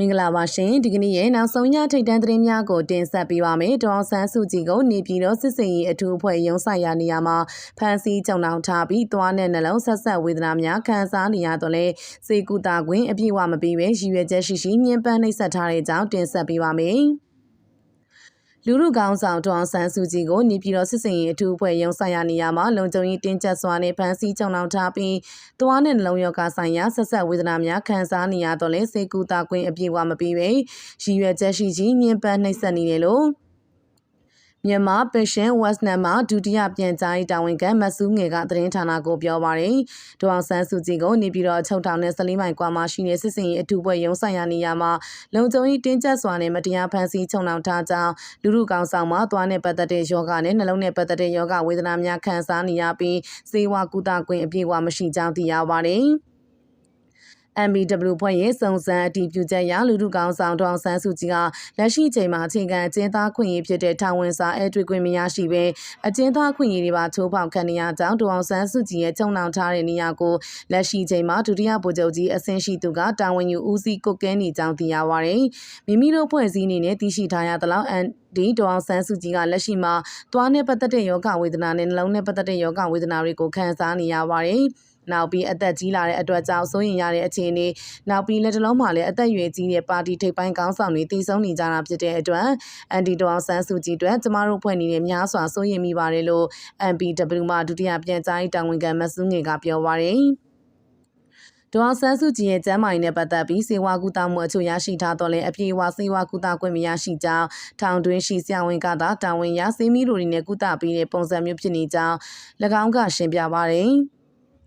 မင်္ဂလာပါရှင်ဒီကနေ့ရဲ့နောက်ဆုံးရထိတ်တန်းသတင်းများကိုတင်ဆက်ပေးပါမယ်ဒေါ်ဆန်းစုကြည်ကိုနေပြည်တော်စစ်စင်ရေးအထူးအဖွဲ့ရုံးဆိုင်ရာနေရာမှာဖမ်းဆီးချုပ်နှောင်ထားပြီးသွားတဲ့နှလုံးဆက်ဆက်ဝေဒနာများခံစားနေရတော့လဲစေကူတာခွင့်အပြည့်အဝမပေးဘဲရည်ရွယ်ချက်ရှိရှိညှဉ်းပန်းနှိပ်စက်ထားတဲ့အကြောင်းတင်ဆက်ပေးပါမယ် လူလူကောင်းဆောင်ဒေါအောင်ဆန်းစုကြည်ကိုနေပြည်တော်စစ်စင်ရေးအထူးအဖွဲ့ရုံးဆိုင်ရာနေရာမှာလုံခြုံရေးတင်းကျပ်စွာနဲ့ဖမ်းဆီးကြုံနှောင်ထားပြီးသွားနဲ့နှလုံးရောဂါဆိုင်ရာဆက်ဆက်ဝေဒနာများခံစားနေရတော့လဲစေကူတာကွင်းအပြည့်အဝမပြီးပဲရည်ရွယ်ချက်ရှိရှိညှဉ်းပန်းနှိပ်စက်နေတယ်လို့ မြန်မာ Patient West နံမှာဒုတိယပြန်ကြားရေးတာဝန်ခံမဆူးငယ်ကသတင်းဌာနကိုပြောပါရယ်။ဒေါအောင်ဆန်းစုကြည်ကိုနေပြည်တော်ချုပ်ထောင်နဲ့14မိုင်ကွာမှာရှိနေစစ်စင်ရေးအထူးပွဲရုံးဆိုင်ရာနေရာမှာလုံခြုံရေးတင်းကျပ်စွာနဲ့မတရားဖမ်းဆီးချုပ်နှောင်ထားကြောင်းလူလူကောင်ဆောင်မှာသွားနဲ့ပတ်သက်တဲ့ယောဂနဲ့နှလုံးနဲ့ပတ်သက်တဲ့ယောဂဝေဒနာများခံစားနေရပြီးစေဝါကုသခွင့်အပြည့်အဝမရှိကြောင်းသိရပါရယ်။ MBW ဖွဲ့ရဲ့စုံစမ်းအတည်ပြုချက်အရလူထုကောင်ဆောင်ဒေါအောင်ဆန်းစုကြည်ကလက်ရှိချိန်မှာအခြေခံအကျဉ်းသားခွင့်ရေးဖြစ်တဲ့ထောင်ဝင်စာအဲတွေ့ခွင့်မရရှိဘဲအကျဉ်းသားခွင့်ရေးတွေပါချိုးဖောက်ခံနေရကြောင်းဒေါအောင်ဆန်းစုကြည်ရဲ့ချုံနှောင်ထားတဲ့နေရာကိုလက်ရှိချိန်မှာဒုတိယဗိုလ်ချုပ်ကြီးအဆင့်ရှိသူကတာဝန်ယူဦးစီးကုတ်ကဲနေကြောင်းသိရပါရယ်မိမိတို့ဖွဲ့စည်းအနေနဲ့တည်ရှိထားရသလောက်ဒီဒေါအောင်ဆန်းစုကြည်ကလက်ရှိမှာသွားနဲ့ပတ်သက်တဲ့ယောဂဝေဒနာနဲ့နှလုံးနဲ့ပတ်သက်တဲ့ယောဂဝေဒနာတွေကိုခံစားနေရပါတယ်။ နောက်ပြီးအသက်ကြီးလာတဲ့အတွက်ကြောင့်စိုးရင်ရတဲ့အခြေအနေနောက်ပြီးလက်တလုံးမှာလည်းအသက်အရွယ်ကြီးတဲ့ပါတီထိပ်ပိုင်းကောင်းဆောင်တွေတည်ဆုံနေကြတာဖြစ်တဲ့အတွက်အန်တီဒေါအောင်ဆန်းစုကြည်အတွက်ကျမတို့ဖွဲ့နေတဲ့များစွာစိုးရင်မိပါတယ်လို့ MPW မှဒုတိယပြန်ကြားရေးတာဝန်ခံမဆူးငယ်ကပြောပါရယ်ဒေါ်ဆန်းစုကြည်ရဲ့ကျမ်းမာရေးနဲ့ပတ်သက်ပြီးစေဝါကူတာမှုအချို့ရရှိထားတော့လဲအပြေအဝစေဝါကူတာခွင့်မရရှိကြောင်းထောင်တွင်းရှိဆရာဝန်ကသာတာဝန်ရစေမီတို့တွေနဲ့ကုသပေးတဲ့ပုံစံမျိုးဖြစ်နေကြောင်း၎င်းကရှင်းပြပါရယ်။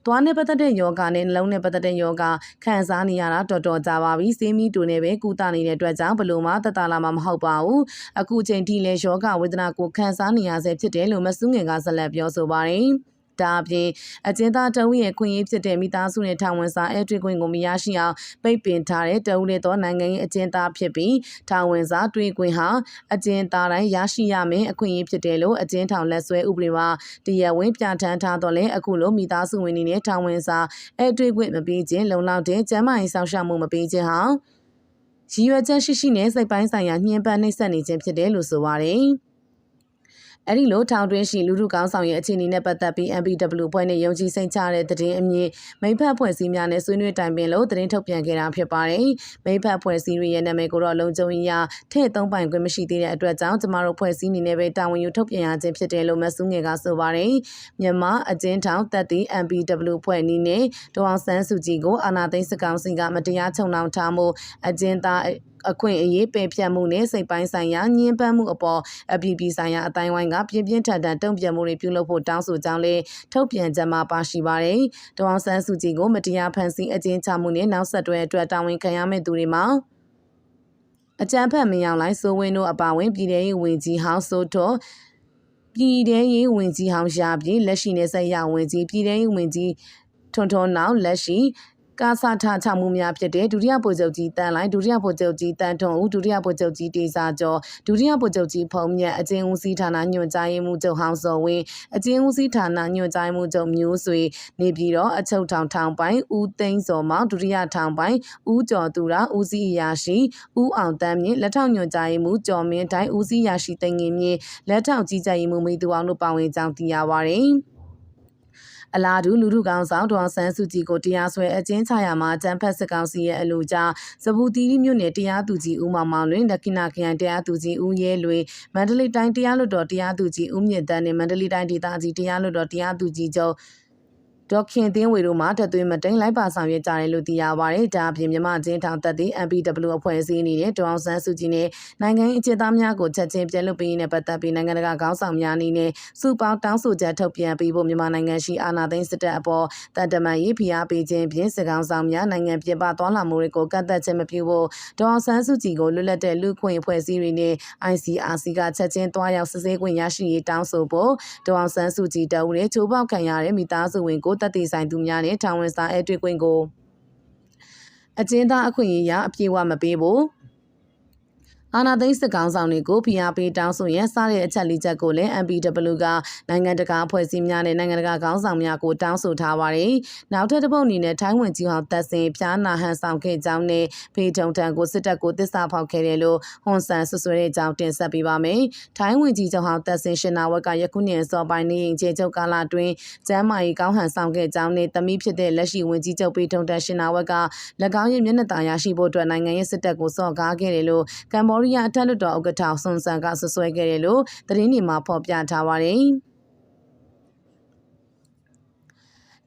သွားနဲ့ပတ်သက်တဲ့ယောဂနဲ့နှလုံးနဲ့ပတ်သက်တဲ့ယောဂခံစားနေရတာတော်တော်ကြာပါပြီ။ဆေးမီတူနဲ့ပဲကုသနေတဲ့အတွက်ကြောင့်ဘလို့မှတတလာမှမဟုတ်ပါဘူး။အခုချိန်ထိလည်းယောဂဝေဒနာကိုခံစားနေရဆဲဖြစ်တယ်လို့မဆူးငင်ကဆက်လက်ပြောဆိုပါတယ်။ ဒါအပြင်အကျဉ်းသားတအုပ်ရဲ့ခွင့်ရေးဖြစ်တဲ့မိသားစုနဲ့ထောင်ဝင်စာအဲတွေ့ခွင့်ကိုမရရှိအောင်ပိတ်ပင်ထားတဲ့တအုပ်လေးသောနိုင်ငံရေးအကျဉ်းသားဖြစ်ပြီးထောင်ဝင်စာတွေ့ခွင့်ဟာအကျဉ်းသားတိုင်းရရှိရမယ်အခွင့်အရေးဖြစ်တယ်လို့အကျဉ်းထောင်လက်ဆွဲဥပဒေမှာတရားဝင်ပြဋ္ဌာန်းထားတော့လဲအခုလိုမိသားစုဝင်တွေနဲ့ထောင်ဝင်စာအဲတွေ့ခွင့်မပေးခြင်းလုံလောက်တဲ့ကျန်းမာရေးဆောင်ရှားမှုမပေးခြင်းဟာရည်ရွယ်ချက်ရှိရှိနဲ့စိတ်ပိုင်းဆိုင်ရာညှဉ်းပန်းနှိပ်စက်နေခြင်းဖြစ်တယ်လို့ဆိုပါတယ်။ အဲ့ဒီလိုထောင်တွင်းရှိလူထုကောင်းဆောင်ရဲ့အခြေအနေနဲ့ပတ်သက်ပြီး MPW ဖွဲ့နဲ့ယုံကြည်စိတ်ချတဲ့သတင်းအမြင်မိဖက်ဖွဲ့စည်းများနဲ့ဆွေးနွေးတိုင်ပင်လို့သတင်းထုတ်ပြန်ခဲ့တာဖြစ်ပါတယ်။မိဖက်ဖွဲ့စည်းရဲ့နာမည်ကိုတော့လုံခြုံရေးရထည့်သုံးပိုင်ခွင့်မရှိသေးတဲ့အတွက်ကြောင့်ကျမတို့ဖွဲ့စည်းနေနဲ့ပဲတာဝန်ယူထုတ်ပြန်ရခြင်းဖြစ်တယ်လို့မဆူးငယ်ကဆိုပါတယ်။မြန်မာအကျဉ်းထောင်တပ်သည့် MPW ဖွဲ့နည်းနဲ့ဒေါအောင်ဆန်းစုကြည်ကိုအာဏာသိမ်းစကောင်စီကမတရားချုပ်နှောင်ထားမှုအကျဉ်းသား အခွင့်အရေးပယ်ဖြတ်မှုနဲ့စိတ်ပိုင်းဆိုင်ရာညှဉ်းပန်းမှုအပေါ်အပြည်ပြည်ဆိုင်ရာအတိုင်းဝိုင်းကပြင်းပြင်းထန်ထန်တုံ့ပြန်မှုတွေပြုလုပ်ဖို့တောင်းဆိုကြောင်းလည်းထုတ်ပြန်ကြမှာပါရှိပါတယ်။ဒေါအောင်ဆန်းစုကြည်ကိုမတရားဖန်ဆီးအကျဉ်းချမှုနဲ့နောက်ဆက်တွဲအတွက်တာဝန်ခံရမယ့်သူတွေမှာအကြမ်းဖက်မယောင်လိုက်စိုးဝင်းတို့အပါအဝင်ပြည်ထရေးဝန်ကြီးဟောင်းစိုးတော်ပြည်ထရေးဝန်ကြီးဟောင်းရှာပြည်လက်ရှိနေဆက်ရဝန်ကြီးပြည်ထရေးဝန်ကြီးထွန်းထွန်းနောက်လက်ရှိ ကာစာထချမှုများဖြစ်တဲ့ဒုတိယဗိုလ်ချုပ်ကြီးတန်လိုင်းဒုတိယဗိုလ်ချုပ်ကြီးတန်ထွန်ဦးဒုတိယဗိုလ်ချုပ်ကြီးတေစာကျော်ဒုတိယဗိုလ်ချုပ်ကြီးဖုံမြတ်အကျဉ်းဦးစီးဌာနညွှန်ကြားရေးမှူးချုပ်ဟောင်းစောဝင်းအကျဉ်းဦးစီးဌာနညွှန်ကြားရေးမှူးချုပ်မျိုးဆွေနေပြည်တော်အချုပ်ထောင်ထောင်ပိုင်းဦးသိန်းစောမောင်ဒုတိယထောင်ပိုင်းဦးကျော်သူရဦးစီးအရာရှိဦးအောင်တန်းမြင့်လက်ထောက်ညွှန်ကြားရေးမှူးကျော်မင်းတိုင်းဦးစီးအရာရှိတင်ငင်မြင့်လက်ထောက်ကြီးကြပ်ရေးမှူးမိသူအောင်တို့ပါဝင်ကြောင်းသိရပါရယ် အလားတူလူထုကောင်ဆောင်ဒေါ်ဆန်းစုကြည်ကိုတရားစွဲအကျဉ်းချရာမှာတန်ဖက်စစ်ကောင်စီရဲ့အလို့ကြားစပူတီရီမြို့နယ်တရားသူကြီးဦးမောင်မောင်လွင်လက်ကိနာခရိုင်တရားသူကြီးဦးရဲလွင်မန္တလေးတိုင်းတရားလွှတ်တော်တရားသူကြီးဦးမြင့်တန်းနဲ့မန္တလေးတိုင်းဒေသကြီးတရားလွှတ်တော်တရားသူကြီးချုပ် ဒေါခင်သင်းဝေတို့မှတသွေးမတိန်လိုက်ပါဆောင်ရွက်ကြတယ်လို့သိရပါတယ်။ဒါအပြင်မြမချင်းထောင်သက်သည့် MPW အဖွဲ့အစည်းအနေနဲ့ဒေါအောင်ဆန်းစုကြည်နဲ့နိုင်ငံရေးအခြေသားများကိုချက်ချင်းပြန်လွှတ်ပေးနေတဲ့ပတ်သက်ပြီးနိုင်ငံတကာခေါင်းဆောင်များအနေနဲ့စုပေါင်းတောင်းဆိုချက်ထုတ်ပြန်ပေးဖို့မြန်မာနိုင်ငံရှိအာဏာသိမ်းစစ်တပ်အပေါ်တန်တမန်ရေးဖိအားပေးခြင်းဖြင့်စစ်ကောင်ဆောင်များနိုင်ငံပြင်ပသွားလာမှုတွေကိုကန့်သတ်ခြင်းမပြုဖို့ဒေါအောင်ဆန်းစုကြည်ကိုလွတ်လပ်တဲ့လူခွင့်အဖွဲ့အစည်းတွေနဲ့ ICRC ကချက်ချင်းတွားရောက်စစ်ဆေးခွင့်ရရှိရေးတောင်းဆိုဖို့ဒေါအောင်ဆန်းစုကြည်တအုပ်ရဲ့ချိုးပေါက်ခံရတဲ့မိသားစုဝင်ကိုတက်တည်ဆိုင်သူများနဲ့ထောင်ဝင်စာအဲတွေ့ခွင့်ကိုအကျဉ်းသားအခွင့်အရေးအပြည့်အဝမပေးဖို့ အာနာသိန်းစစ်ကောင်ဆောင်တွေကိုဖိအားပေးတောင်းဆိုရန်စတဲ့အချက်လေးချက်ကိုလည်း MPW ကနိုင်ငံတကာအဖွဲ့အစည်းများနဲ့နိုင်ငံတကာခေါင်းဆောင်များကိုတောင်းဆိုထားပါတယ်။နောက်ထပ်တစ်ပုတ်အနေနဲ့ထိုင်းဝင်ကြီးဟောင်းတက်စင်ဖျားနာဟန်ဆောင်ခဲ့ကြောင်းနဲ့ဖေထုံထံကိုစစ်တပ်ကိုတစ္ဆာဖောက်ခဲ့တယ်လို့ဟွန်ဆန်ဆွဆွဲတဲ့ကြောင်းတင်ဆက်ပေးပါမယ်။ထိုင်းဝင်ကြီးချုပ်ဟောင်းတက်စင်ရှင်နာဝက်ကယခုနှစ်စောပိုင်းနေရင်ခြေချုပ်ကာလအတွင်းကျမ်းမာရေးကောင်းဟန်ဆောင်ခဲ့ကြောင်းနဲ့တမိဖြစ်တဲ့လက်ရှိဝင်ကြီးချုပ်ဖေထုံထံရှင်နာဝက်က၎င်းရဲ့မျက်နှာသာရရှိဖို့အတွက်နိုင်ငံရဲ့စစ်တပ်ကိုစော့ကားခဲ့တယ်လို့ကမ္ဘောဒီးယားအထက်လွှတ်တော်ဥက္ကဋ္ဌဆွန်ဆန်ကဆွဆွဲခဲ့တယ်လို့သတင်းတွေမှာဖော်ပြထားပါတယ်။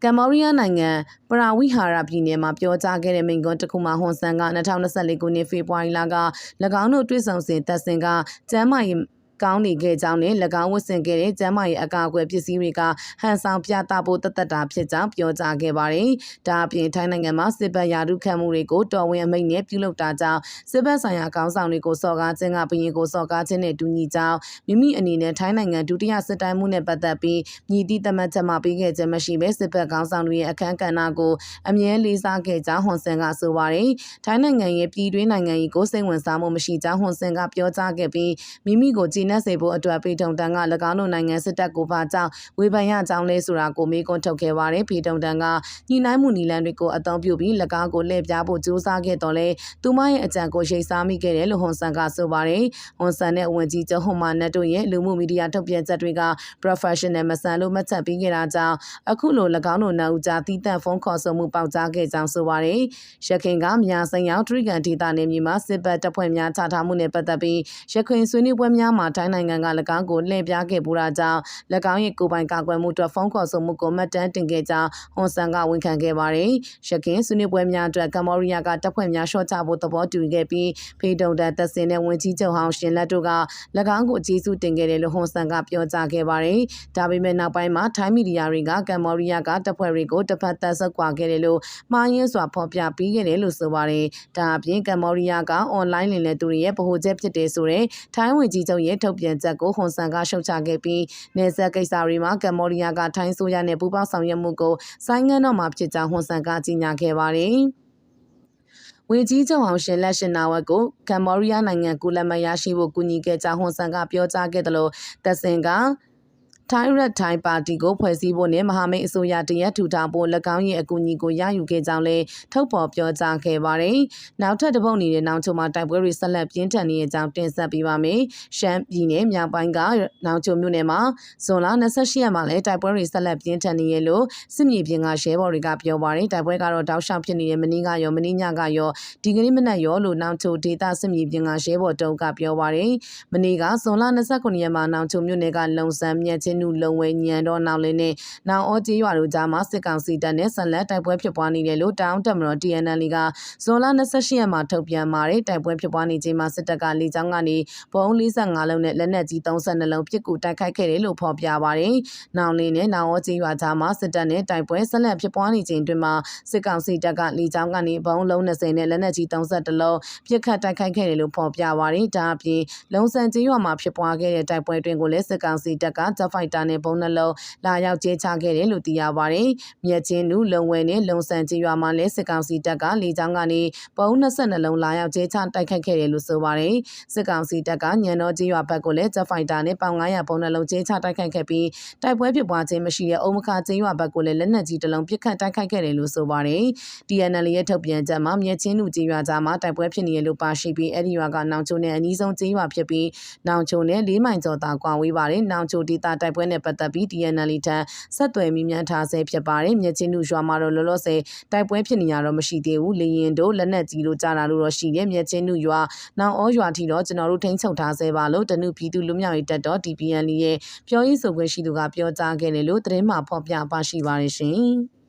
ကမ္ဘောဒီးယားနိုင်ငံပရာဝိဟာရပြည်နယ်မှာပြောကြားခဲ့တဲ့မိန့်ခွန်းတစ်ခုမှာဟွန်ဆန်က2024ခုနှစ်ဖေဖော်ဝါရီလက၎င်းတို့တွေ့ဆုံစဉ်သက်စင်ကကျမ်းမာရေး ကောင်းနေခဲ့ကြောင်းနဲ့၎င်းဝတ်ဆင်ခဲ့တဲ့ကျမ်းမာရေးအကာအကွယ်ပစ္စည်းတွေကဟန်ဆောင်ပြသဖို့တသက်တာဖြစ်ကြောင်းပြောကြားခဲ့ပါတယ်။ဒါအပြင်ထိုင်းနိုင်ငံမှာစစ်ဘက်ရာထူးခံမှုတွေကိုတော်ဝင်အမိန့်နဲ့ပြုလုပ်တာကြောင့်စစ်ဘက်ဆိုင်ရာကောင်းဆောင်တွေကိုစော်ကားခြင်းကဘရင်ကိုစော်ကားခြင်းနဲ့တူညီကြောင်းမိမိအနေနဲ့ထိုင်းနိုင်ငံဒုတိယစစ်တိုင်းမှုနဲ့ပတ်သက်ပြီးမြည်သည့်သတ်မှတ်ချက်မှပေးခဲ့ခြင်းမရှိဘဲစစ်ဘက်ကောင်းဆောင်တွေရဲ့အခမ်းကဏ္ဍကိုအမြဲလေးစားခဲ့ကြောင်းဟွန်ဆန်ကဆိုပါတယ်။ထိုင်းနိုင်ငံရဲ့ပြည်တွင်းနိုင်ငံကြီးကိုစိတ်ဝင်စားမှုမရှိကြောင်းဟွန်ဆန်ကပြောကြားခဲ့ပြီးမိမိကိုဂျီနက်စေဖို့အတွက်ပေထုံတန်က၎င်းတို့နိုင်ငံစစ်တပ်ကိုပါကြောင်းဝေဖန်ရကြောင်းလဲဆိုတာကိုမေးခွန်းထုတ်ခဲ့ပါတယ်ပေထုံတန်ကညှိနှိုင်းမှုနီလန်တွေကိုအသုံးပြုပြီး၎င်းကိုလှည့်ပြဖို့ကြိုးစားခဲ့တော့လဲသူမရဲ့အကြံကိုရိတ်စားမိခဲ့တယ်လို့ဟွန်ဆန်ကဆိုပါတယ်ဟွန်ဆန်နဲ့ဝန်ကြီးချုပ်ဟွန်မာနက်တို့ရဲ့လူမှုမီဒီယာထုတ်ပြန်ချက်တွေက professional မဆန်လို့မှတ်ချက်ပေးခဲ့တာကြောင့်အခုလို၎င်းတို့နောက်ကြားတီးတန့်ဖုန်းခေါ်ဆိုမှုပေါက်ကြားခဲ့ကြောင်းဆိုပါတယ်ရခိုင်ကမြန်ဆိုင်ရောက်ထရီကန်ဒေတာနယ်မြေမှာစစ်ဘက်တပ်ဖွဲ့များချထားမှုနဲ့ပတ်သက်ပြီးရခိုင်ဆွေးနွေးပွဲများမှာထိုင်းနိုင်ငံက၎င်းကိုလှည့်ပြားခဲ့ပူတာကြောင့်၎င်းရဲ့ကိုပိုင်ကာကွယ်မှုအတွက်ဖုန်းခေါ်ဆိုမှုကိုမှတ်တမ်းတင်ခဲ့ကြောင်းဟွန်ဆန်ကဝန်ခံခဲ့ပါတယ်။ရခင်ဆွေးနွေးပွဲများအတွက်ကမ္ဘောဒီးယားကတပ်ဖွဲ့များရှော့ချဖို့သဘောတူခဲ့ပြီးဖေဒုံတန်သက်စင်နဲ့ဝန်ကြီးချုပ်ဟောင်းရှင်လက်တို့က၎င်းကိုကျေးဇူးတင်ခဲ့တယ်လို့ဟွန်ဆန်ကပြောကြားခဲ့ပါတယ်။ဒါပေမဲ့နောက်ပိုင်းမှာထိုင်းမီဒီယာတွေကကမ္ဘောဒီးယားကတပ်ဖွဲ့တွေကိုတစ်ဖက်သက်ဆုတ်ခွာခဲ့တယ်လို့မှားယွင်းစွာဖော်ပြပြီးခဲ့တယ်လို့ဆိုပါတယ်။ဒါအပြင်ကမ္ဘောဒီးယားကအွန်လိုင်းလင်လည်သူတွေရဲ့ဗဟိုချက်ဖြစ်တယ်ဆိုတဲ့ထိုင်းဝန်ကြီးချုပ်ရဲ့ထုတ်ပြန်ချက်ကိုဟွန်ဆန်ကရှုတ်ချခဲ့ပြီးနေဆက်ကိစ္စတွေမှာကမ္ဘောဒီးယားကထိုင်းဆိုရနဲ့ပူးပေါင်းဆောင်ရွက်မှုကိုဆိုင်းငံ့တော့မှာဖြစ်ကြောင်းဟွန်ဆန်ကကြေညာခဲ့ပါတယ်။ဝေကြီးချုပ်အောင်ရှင်လက်ရှင်နာဝက်ကိုကမ္ဘောဒီးယားနိုင်ငံကူလက်မရရှိဖို့ကူညီခဲ့ကြောင်းဟွန်ဆန်ကပြောကြားခဲ့တယ်လို့သက်စင်က ထိုင်းရက်ထိုင်းပါတီကိုဖွဲ့စည်းဖို့နဲ့မဟာမိတ်အစိုးရတရက်ထူထောင်ဖို့၎င်းရဲ့အကူအညီကိုရယူခဲ့ကြောင်းလည်းထုတ်ဖော်ပြောကြားခဲ့ပါတယ်။နောက်ထပ်တစ်ပုတ်နေတဲ့နောက်ချုံမှာတိုက်ပွဲတွေဆက်လက်ပြင်းထန်နေတဲ့အကြောင်းတင်ဆက်ပေးပါမယ်။ရှမ်းပြည်နယ်မြောက်ပိုင်းကနောက်ချုံမြို့နယ်မှာဇွန်လ28ရက်မှာလည်းတိုက်ပွဲတွေဆက်လက်ပြင်းထန်နေရလို့စစ်မြေပြင်ကရဲဘော်တွေကပြောပါတယ်။တိုက်ပွဲကတော့တောက်လျှောက်ဖြစ်နေတဲ့မင်းကရောမင်းညကရောဒီကနေ့မနက်ရောလို့နောက်ချုံဒေတာစစ်မြေပြင်ကရဲဘော်တုံးကပြောပါတယ်။မနေ့ကဇွန်လ29ရက်မှာနောက်ချုံမြို့နယ်ကလုံဆန်းမြက်ချင်းနုလုံဝဲညံတော်နောင်လင်းနဲ့နောင်အောကျေးရွာတို့ကြားမှာစစ်ကောင်စီတပ်နဲ့ဆက်လက်တိုက်ပွဲဖြစ်ပွားနေတယ်လို့တောင်တက်မတော် TNL ကဇွန်လ28ရက်မှာထုတ်ပြန်ပါတယ်တိုက်ပွဲဖြစ်ပွားနေချိန်မှာစစ်တပ်ကလေကြောင်းကနေဘုံ45လုံးနဲ့လက်နက်ကြီး32လုံးပစ်ကူတိုက်ခိုက်ခဲ့တယ်လို့ဖော်ပြပါတယ်။နောင်လင်းနဲ့နောင်အောကျေးရွာကြားမှာစစ်တပ်နဲ့တိုက်ပွဲဆက်လက်ဖြစ်ပွားနေချိန်တွင်မှာစစ်ကောင်စီတပ်ကလေကြောင်းကနေဘုံလုံး20နဲ့လက်နက်ကြီး32လုံးပစ်ခတ်တိုက်ခိုက်ခဲ့တယ်လို့ဖော်ပြပါတယ်။ဒါအပြင်လုံဆန်ကျေးရွာမှာဖြစ်ပွားခဲ့တဲ့တိုက်ပွဲတွင်ကိုလည်းစစ်ကောင်စီတပ်ကဂျက်ဖိုက်တာနဲ့ဘုံနှလုံးလာရောက်ကျဲချခဲ့တယ်လို့သိရပါတယ်။မြက်ချင်းနူလုံဝဲနဲ့လုံဆန်ကြီးရွာမှာလည်းစစ်ကောင်စီတပ်ကလေကြောင်းကနေပုံ22လုံးလာရောက်ကျဲချတိုက်ခတ်ခဲ့တယ်လို့ဆိုပါတယ်။စစ်ကောင်စီတပ်ကညံတော်ကြီးရွာဘက်ကိုလည်းဂျက်ဖိုက်တာနဲ့ပေါင်900ပုံနှလုံးကျဲချတိုက်ခိုက်ခဲ့ပြီးတိုက်ပွဲဖြစ်ပွားခြင်းမရှိတဲ့အုံမခကြီးရွာဘက်ကိုလည်းလက်နက်ကြီးတစ်လုံးပစ်ခတ်တိုက်ခိုက်ခဲ့တယ်လို့ဆိုပါတယ်။ TNL ရဲ့ထုတ်ပြန်ချက်မှာမြက်ချင်းနူကြီးရွာကြားမှာတိုက်ပွဲဖြစ်နေရလို့ပါရှိပြီးအဲ့ဒီရွာကနောင်ချိုနဲ့အနီးဆုံးကြီးရွာဖြစ်ပြီးနောင်ချိုနဲ့၄မိုင်ကျော်သာကွာဝေးပါတယ်။နောင်ချိုဒေသတိုက်ပွဲနဲ့ပတ်သက်ပြီး TNL ထံဆက်သွယ်မိမြန်ထားဆဲဖြစ်ပါတယ်မြချင်းလူရွာမှာတော့လောလောဆယ်တိုက်ပွဲဖြစ်နေရတော့မရှိသေးဘူးလေရင်တို့လက်နက်ကြီးလို့ကြားတာလို့တော့ရှိတယ်မြချင်းလူရွာနောင်ဩရွာထီတော့ကျွန်တော်တို့ထိန်းချုပ်ထားဆဲပါလို့တနုပြည်သူလူမျိုးရေးတက်တော့ DPN ရဲ့ပြောရေးဆိုခွင့်ရှိသူကပြောကြားခဲ့တယ်လို့သတင်းမှဖော်ပြပါရှိပါတယ်ရှင်